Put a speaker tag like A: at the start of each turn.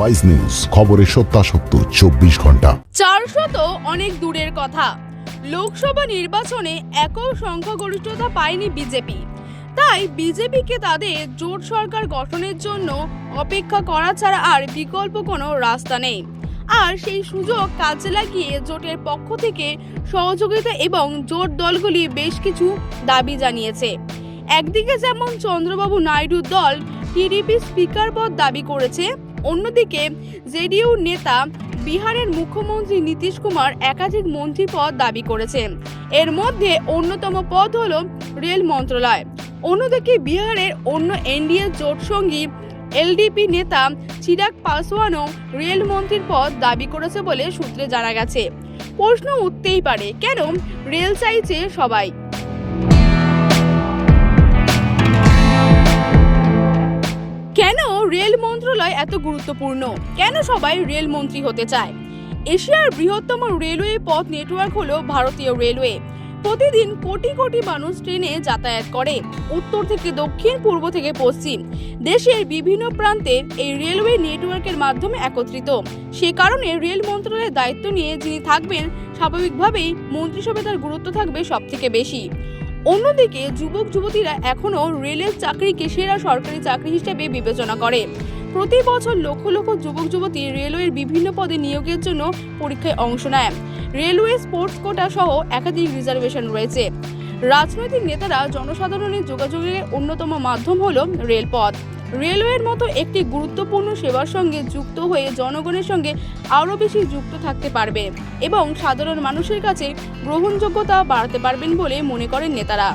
A: Wise news খবরের সত্যাসত্য, চব্বিশ ঘণ্টা।
B: চারশো তো অনেক দূরের কথা। লোকসভা নির্বাচনে একক সংখ্যাগরিষ্ঠতা পায়নি বিজেপি। তাই বিজেপিকে তাদের জোট সরকার গঠনের জন্য অপেক্ষা করা ছাড়া আর বিকল্প কোনো রাস্তা নেই। আর সেই সুযোগ কাজে লাগিয়ে জোটের পক্ষ থেকে সহযোগিতা এবং জোট দলগুলি বেশ কিছু দাবি জানিয়েছে। একদিকে যেমন চন্দ্রবাবু নাইডুর দল টিডিপি স্পিকার পদ দাবি করেছে অন্যদিকে জেডিইউ নেতা বিহারের মুখ্যমন্ত্রী নীতিশ কুমার একাধিক মন্ত্রী পদ দাবি করেছেন। এর মধ্যে অন্যতম পদ হল রেল মন্ত্রণালয়। অন্যদিকে বিহারের অন্য এনডিএ জোট সঙ্গী এলডিপি নেতা চিরাগ পাসওয়ানও রেলমন্ত্রীর পদ দাবি করেছে বলে সূত্রে জানা গেছে। প্রশ্ন উঠতেই পারে, কেন রেল চাইছে সবাই? মন্ত্রণালয় এত গুরুত্বপূর্ণ? কেন সবাই রেল মন্ত্রী হতে চায়? এশিয়ার বৃহত্তম রেলওয়ে পথ নেটওয়ার্ক হলো ভারতীয় রেলওয়ে। প্রতিদিন কোটি কোটি মানুষ ট্রেনে যাতায়াত করে, উত্তর থেকে দক্ষিণ, পূর্ব থেকে পশ্চিম। দেশের বিভিন্ন প্রান্তে এই রেলওয়ে নেটওয়ার্কের মাধ্যমে একত্রিত। সে কারণে রেল মন্ত্রণালয়ের দায়িত্ব নিয়ে যিনি থাকবেন, স্বাভাবিকভাবেই মন্ত্রিসভায় তার গুরুত্ব থাকবে সবথেকে বেশি। অন্যদিকে যুবক, যুবতীরা এখনও রেলের চাকরিকে সেরা সরকারি চাকরি হিসেবে বিবেচনা করে। প্রতি বছর লক্ষ লক্ষ যুবক, যুবতী রেলওয়ের বিভিন্ন পদে নিয়োগের জন্য পরীক্ষায় অংশ নেয়। রেলওয়ে স্পোর্টস কোটা সহ একাধিক রিজার্ভেশন রয়েছে। রাজনৈতিক নেতারা জনসাধারণের যোগাযোগের অন্যতম মাধ্যম হল রেলপথ। রেলওয়ের মতো একটি গুরুত্বপূর্ণ সেবার সঙ্গে যুক্ত হয়ে জনগণের সঙ্গে আরও বেশি যুক্ত থাকতে পারবে এবং সাধারণ মানুষের কাছে গ্রহণযোগ্যতা বাড়াতে পারবেন বলে মনে করেন নেতারা।